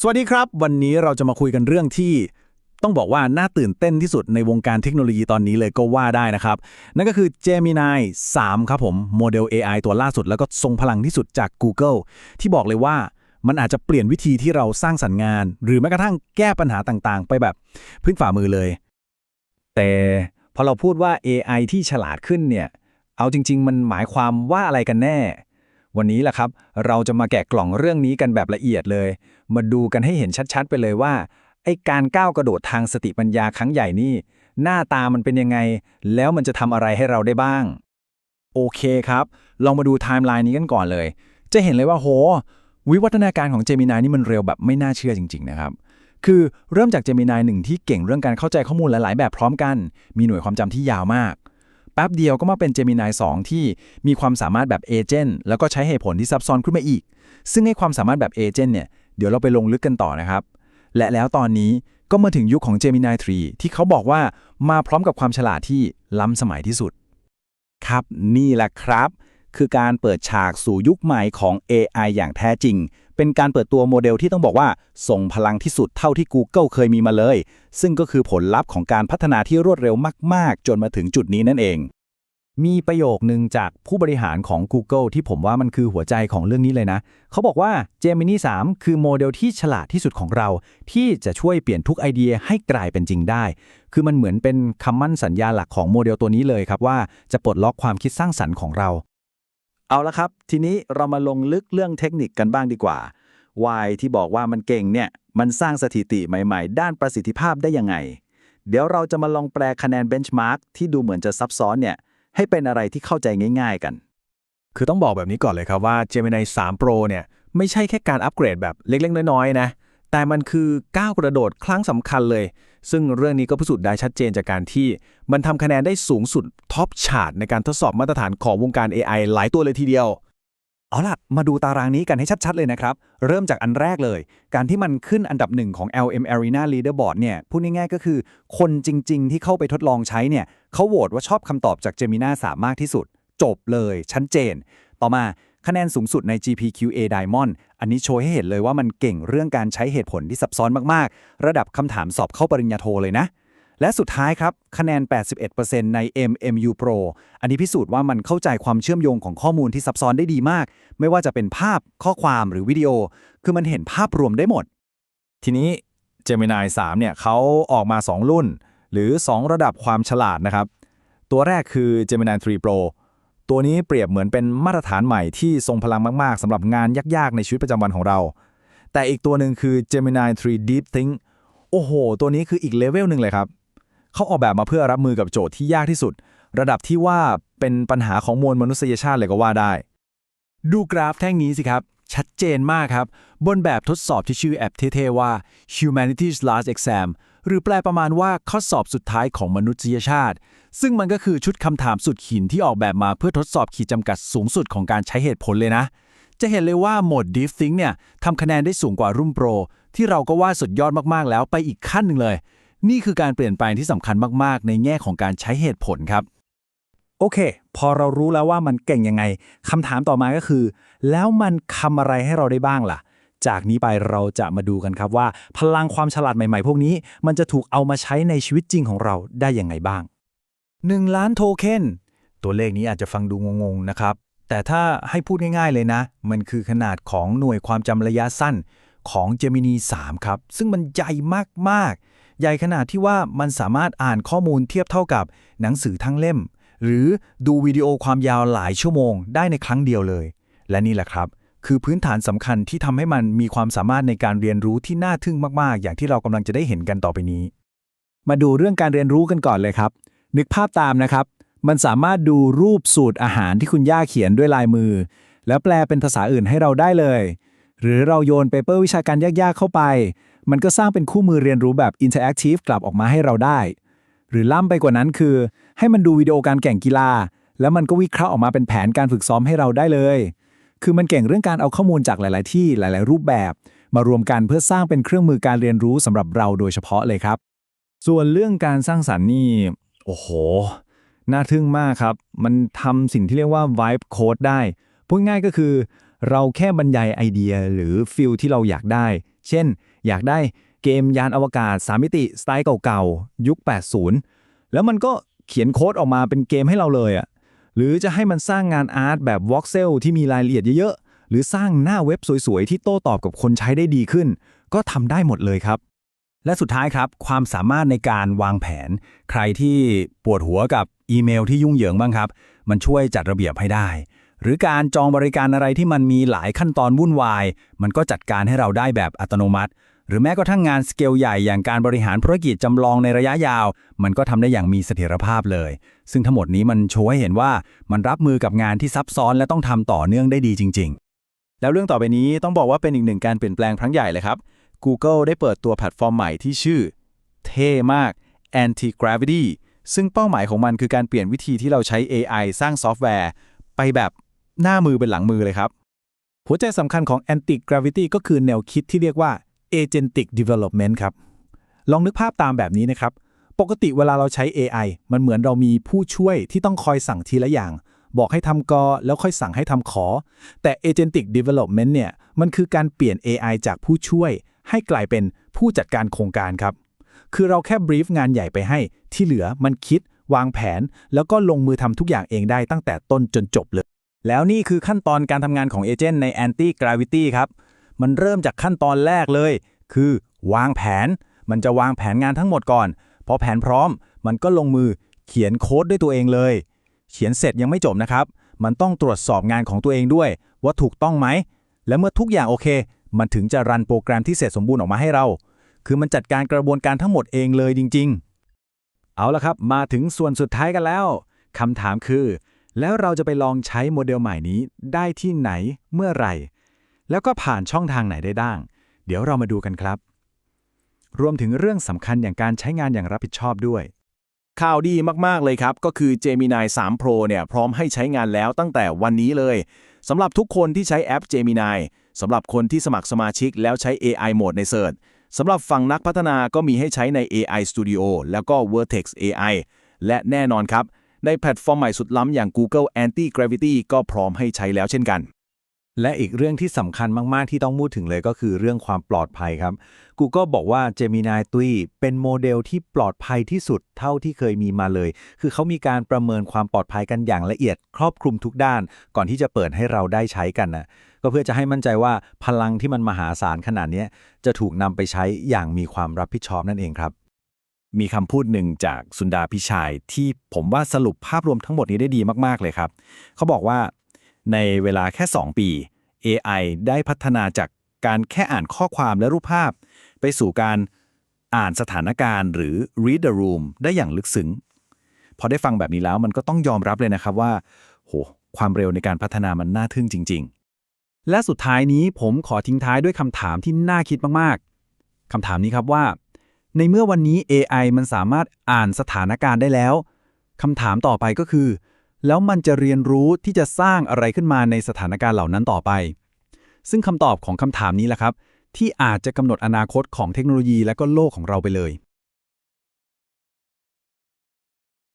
สวัสดีครับ วันนี้เราจะมาคุยกันเรื่องที่ต้องบอกว่าน่าตื่นเต้นที่สุดในวงการเทคโนโลยีตอนนี้เลยก็ว่าได้นะครับ นั่นก็คือ Gemini 3 ครับผม โมเดล AI ตัวล่าสุดแล้วก็ทรงพลังที่สุดจาก Google ที่บอกเลยว่ามันอาจจะเปลี่ยนวิธีที่เราสร้างสรรค์งาน หรือแม้กระทั่งแก้ปัญหาต่างๆ ไปแบบพื้นฝ่ามือเลย แต่พอเราพูดว่า AI ที่ฉลาดขึ้นเนี่ย เอาจริง ๆ มันหมายความว่าอะไรกันแน่ วันนี้แหละครับ เราจะมาแกะกล่องเรื่องนี้กันแบบละเอียดเลย มาดูกันให้เห็นชัดๆ ไปเลยว่าไอ้การก้าวกระโดดทางสติปัญญาครั้งใหญ่นี่ หน้าตามันเป็นยังไง แล้วมันจะทำอะไรให้เราได้บ้าง โอเคครับ ลองมาดูไทม์ไลน์นี้กันก่อนเลย จะเห็นเลยว่าโห วิวัฒนาการของ Gemini นี่มันเร็วแบบไม่น่าเชื่อจริง ๆ นะครับ คือเริ่มจาก Gemini หนึ่งที่เก่งเรื่องการเข้าใจข้อมูลหลาย ๆ แบบพร้อมกัน มีหน่วยความจำที่ยาวมาก แป๊บเดียวก็มาเป็น Gemini 2 ที่มีความสามารถแบบเอเจนต์แล้วก็ใช้เหตุผลที่ซับซ้อนขึ้นมาอีก ซึ่งให้ความสามารถแบบเอเจนต์เนี่ยเดี๋ยวเราไปลงลึกกันต่อนะครับ และแล้วตอนนี้ก็มาถึงยุคของ Gemini 3 ที่เขาบอกว่ามาพร้อมกับความฉลาดที่ล้ำสมัยที่สุด ครับนี่แหละครับ คือการเปิดฉากสู่ยุคใหม่ของ AI อย่างแท้จริง เป็นการเปิดตัวโมเดลที่ต้องบอกว่าส่งพลังที่สุดเท่าที่ Google เคยมีมาเลย ซึ่งก็คือผลลัพธ์ของการพัฒนาที่รวดเร็วมาก ๆ จนมาถึงจุดนี้นั่นเอง มีประโยคนึงจากผู้บริหารของ Google ที่ผมว่ามันคือหัวใจของเรื่องนี้เลยนะ เขาบอกว่า Gemini 3 คือโมเดลที่ฉลาดที่สุดของเรา ที่จะช่วยเปลี่ยนทุกไอเดียให้กลายเป็นจริงได้ คือมันเหมือนเป็นคำมั่นสัญญาหลักของโมเดลตัวนี้เลยครับว่าจะปลดล็อกความคิดสร้างสรรค์ของเรา เอาละครับ ทีนี้เรามาลงลึกเรื่องเทคนิคกันบ้างดีกว่า Y ที่บอกว่ามันเก่งเนี่ย มันสร้างสถิติใหม่ๆ ด้านประสิทธิภาพได้ยังไง เดี๋ยวเราจะมาลองแปลคะแนนเบนช์มาร์กที่ดูเหมือนจะซับซ้อนเนี่ยให้เป็นอะไรที่เข้าใจง่าย ๆกัน คือต้องบอกแบบนี้ก่อนเลยครับว่า Gemini 3 Pro เนี่ยไม่ใช่แค่การอัปเกรดแบบเล็กๆ น้อยๆนะ แต่มันคือก้าวกระโดดครั้งสำคัญเลย ซึ่งเรื่องนี้ก็พิสูจน์ได้ชัดเจนจากการที่ มันทำคะแนนได้สูงสุดท็อปชาร์ตในการทดสอบมาตรฐานของวงการ AI หลายตัวเลยทีเดียว เอาล่ะ มาดูตารางนี้กันให้ชัด ๆ เลยนะครับ เริ่มจากอันแรกเลย การที่มันขึ้นอันดับหนึ่งของ LM Arena Leaderboard เนี่ยพูดง่ายๆก็คือ คนจริง ๆ ที่เข้าไปทดลองใช้เนี่ยเขาโหวตว่าชอบคำตอบจาก Gemini 3มากที่สุด จบเลยชัดเจน ต่อมา คะแนนสูงสุดใน GPQA Diamond อันนี้โชว์ให้เห็นเลยว่ามันเก่งเรื่องการใช้เหตุผลที่ซับซ้อนมากๆ ระดับคำถามสอบเข้าปริญญาโทเลยนะ และสุดท้ายครับ คะแนน 81%ใน MMU Pro อันนี้พิสูจน์ว่ามันเข้าใจความเชื่อมโยงของข้อมูลที่ซับซ้อนได้ดีมาก ไม่ว่าจะเป็นภาพข้อความหรือวิดีโอ คือมันเห็นภาพรวมได้หมด ทีนี้ Gemini 3เนี่ยเขาออกมา 2 รุ่น หรือ 2 ระดับความฉลาดนะครับตัวแรกคือ Gemini 3 Pro ตัวนี้เปรียบเหมือนเป็นมาตรฐานใหม่ที่ทรงพลังมากๆสำหรับงานยากๆ ในชีวิตประจำวันของเรา แต่อีกตัวหนึ่งคือ Gemini 3 Deep Think โอ้โห ตัวนี้คืออีกเลเวลหนึ่งเลยครับ เขาออกแบบมาเพื่อรับมือกับโจทย์ที่ยากที่สุด ระดับที่ว่าเป็นปัญหาของมวลมนุษยชาติเลยก็ว่าได้ ดูกราฟแท่งนี้สิครับ ชัดเจนมากครับ บนแบบทดสอบที่ชื่อแอปเท่ๆว่า Humanity's Last Exam หรือแปลประมาณว่าข้อสอบสุดท้ายของมนุษยชาติ ซึ่งมันก็คือชุดคำถามสุดหินที่ออกแบบมาเพื่อทดสอบขีดจำกัดสูงสุดของการใช้เหตุผลเลยนะ จะเห็นเลยว่าโหมด Deep Think เนี่ยทำคะแนนได้สูงกว่ารุ่นโปร ที่เราก็ว่าสุดยอดมากๆ แล้วไปอีกขั้นหนึ่งเลย นี่คือการเปลี่ยนแปลงที่สำคัญมากๆ ในแง่ของการใช้เหตุผลครับโอเค พอเรารู้แล้วว่ามันเก่งยังไงคำถามต่อมาก็คือ แล้วมันทำอะไรให้เราได้บ้างล่ะ จากนี้ไปเราจะมาดูกันครับว่า พลังความฉลาดใหม่ๆ พวกนี้ มันจะถูกเอามาใช้ในชีวิตจริงของเราได้อยังไงบ้าง 1 ล้านโทเค็นตัวเลขนี้อาจจะฟังดูงงๆนะครับ แต่ถ้าให้พูดง่ายๆเลยนะ มันคือขนาดของหน่วยความจำระยะสั้นของ Gemini 3 ครับ ซึ่งมันใหญ่มากๆ ใหญ่ขนาดที่ว่ามันสามารถอ่านข้อมูลเทียบเท่ากับหนังสือทั้งเล่ม หรือดูวิดีโอความยาวหลายชั่วโมงได้ในครั้งเดียวเลย และนี่แหละครับ คือพื้นฐานสำคัญที่ทำให้มันมีความสามารถในการเรียนรู้ที่น่าทึ่งมากๆ อย่างที่เรากำลังจะได้เห็นกันต่อไปนี้ มาดูเรื่องการเรียนรู้กันก่อนเลยครับ นึกภาพตามนะครับ มันสามารถดูรูปสูตรอาหารที่คุณย่าเขียนด้วยลายมือ แล้วแปลเป็นภาษาอื่นให้เราได้เลย หรือเราโยนเปเปอร์วิชาการยากๆเข้าไป มันก็สร้างเป็นคู่มือเรียนรู้แบบอินเทอร์แอคทีฟกลับออกมาให้เราได้ หรือล่ำไปกว่านั้นคือ ให้มันดูวิดีโอการแข่งกีฬา แล้วมันก็วิเคราะห์ออกมาเป็นแผนการฝึกซ้อมให้เราได้เลย คือมันเก่งเรื่องการเอาข้อมูลจากหลาย ๆ ที่หลาย ๆ รูปแบบ มารวมกันเพื่อสร้างเป็นเครื่องมือการเรียนรู้สำหรับเราโดยเฉพาะเลยครับ ส่วนเรื่องการสร้างสรรค์นี่โอ้โห น่าทึ่งมากครับ มันทำสิ่งที่เรียกว่า vibe code ได้ พูดง่ายก็คือ เราแค่บรรยายไอเดียหรือฟิลที่เราอยากได้ เช่น อยากได้เกมยานอวกาศ 3 มิติ สไตล์เก่าๆ ยุค 80 แล้วมันก็เขียนโค้ดออกมาเป็นเกมให้เราเลยอะ หรือจะให้มันสร้างงานอาร์ตแบบวอ x เซลที่มีรายละเอียดเยอะๆ หรือสร้างหน้าเว็บสวยๆ ที่โต้ตอบกับคนใช้ได้ดีขึ้น ก็ทำได้หมดเลยครับ และสุดท้ายครับ ความสามารถในการวางแผน ใครที่ปวดหัวกับอีเมลที่ยุ่งเหยิงบ้างครับ มันช่วยจัดระเบียบให้ได้ หรือการจองบริการอะไรที่มันมีหลายขั้นตอนวุ่นวาย มันก็จัดการให้เราได้แบบอัตโนมัติ หรือแม้กระทั่งงานสเกลใหญ่อย่างการบริหารธุรกิจจำลองในระยะยาว มันก็ทำได้อย่างมีเสถียรภาพเลย ซึ่งทั้งหมดนี้มันโชว์ให้เห็นว่ามันรับมือกับงานที่ซับซ้อนและต้องทำต่อเนื่องได้ดีจริง ๆ แล้วเรื่องต่อไปนี้ต้องบอกว่าเป็นอีกหนึ่งการเปลี่ยนแปลงครั้งใหญ่เลยครับ Google ได้เปิดตัวแพลตฟอร์มใหม่ที่ชื่อ เท่มาก Anti-Gravity ซึ่งเป้าหมายของมันคือการเปลี่ยนวิธีที่เราใช้ AI สร้างซอฟต์แวร์ ไปแบบหน้ามือเป็นหลังมือเลยครับ หัวใจสำคัญของ Anti Gravity ก็คือแนวคิดที่เรียกว่า Agentic Development ครับ ลองนึกภาพตามแบบนี้นะครับ ปกติเวลาเราใช้ AI มันเหมือนเรามีผู้ช่วยที่ต้องคอยสั่งทีละอย่าง บอกให้ทำกอแล้วค่อยสั่งให้ทำขอ แต่ Agentic Development เนี่ย มันคือการเปลี่ยน AI จากผู้ช่วย ให้กลายเป็นผู้จัดการโครงการครับ คือเราแค่บรีฟงานใหญ่ไปให้ ที่เหลือมันคิด วางแผน แล้วก็ลงมือทำทุกอย่างเองได้ตั้งแต่ต้นจนจบเลย แล้วนี่คือขั้นตอนการทำงานของเอเจนต์ใน Anti Gravity ครับ มันเริ่มจากขั้นตอนแรกเลย คือ วางแผน มันจะวางแผนงานทั้งหมดก่อน พอแผนพร้อม มันก็ลงมือเขียนโค้ดด้วยตัวเองเลย เขียนเสร็จยังไม่จบนะครับ มันต้องตรวจสอบงานของตัวเองด้วย ว่าถูกต้องไหม และเมื่อทุกอย่างโอเค มันถึงจะรันโปรแกรมที่เสร็จสมบูรณ์ออกมาให้เรา คือมันจัดการกระบวนการทั้งหมดเองเลยจริง ๆ เอาละครับ มาถึงส่วนสุดท้ายกันแล้วคำถามคือ แล้วเราจะไปลองใช้โมเดลใหม่นี้ได้ที่ไหนเมื่อไหร่ แล้วก็ผ่านช่องทางไหนได้บ้าง เดี๋ยวเรามาดูกันครับ รวมถึงเรื่องสำคัญอย่างการใช้งานอย่างรับผิดชอบด้วย ข่าวดีมากๆเลยครับ ก็คือ Gemini 3 Pro เนี่ยพร้อมให้ใช้งานแล้วตั้งแต่วันนี้เลยสำหรับทุกคนที่ใช้แอป Gemini สำหรับคนที่สมัครสมาชิกแล้วใช้ AI โหมดใน Search สำหรับฝั่งนักพัฒนาก็มีให้ใช้ใน AI Studio แล้วก็ Vertex AI และแน่นอนครับ ในแพลตฟอร์มใหม่สุดล้ำอย่าง Google Anti Gravity ก็พร้อมให้ใช้แล้วเช่นกัน และอีกเรื่องที่สำคัญมาก ๆ ที่ต้องพูดถึงเลยก็คือเรื่องความปลอดภัยครับ Google บอกว่า Gemini 3เป็นโมเดลที่ปลอดภัยที่สุดเท่าที่เคยมีมาเลย คือเขามีการประเมินความปลอดภัยกันอย่างละเอียด ครอบคลุมทุกด้าน ก่อนที่จะเปิดให้เราได้ใช้กันนะก็เพื่อจะให้มั่นใจว่าพลังที่มันมหาศาลขนาดนี้จะถูกนำไปใช้อย่างมีความรับผิดชอบนั่นเองครับ มีคำพูดหนึ่งจากสุนดาพิชัยที่ผมว่าสรุปภาพรวมทั้งหมดนี้ได้ดีมากๆเลยครับ เขาบอกว่า ในเวลาแค่ 2 ปี AI ได้พัฒนาจากการแค่อ่านข้อความและรูปภาพ ไปสู่การอ่านสถานการณ์หรือ read the room ได้อย่างลึกซึ้ง พอได้ฟังแบบนี้แล้วมันก็ต้องยอมรับเลยนะครับว่า โห ความเร็วในการพัฒนามันน่าทึ่งจริง ๆ และสุดท้ายนี้ผมขอทิ้งท้ายด้วยคำถามที่น่าคิดมากๆคำถามนี้ครับว่า ในเมื่อวันนี้ AI มันสามารถอ่านสถานการณ์ได้แล้วคำถามต่อไปก็คือ แล้วมันจะเรียนรู้ที่จะสร้างอะไรขึ้นมาในสถานการณ์เหล่านั้นต่อไป ซึ่งคำตอบของคำถามนี้แหละครับ ที่อาจจะกำหนดอนาคตของเทคโนโลยีและก็โลกของเราไปเลย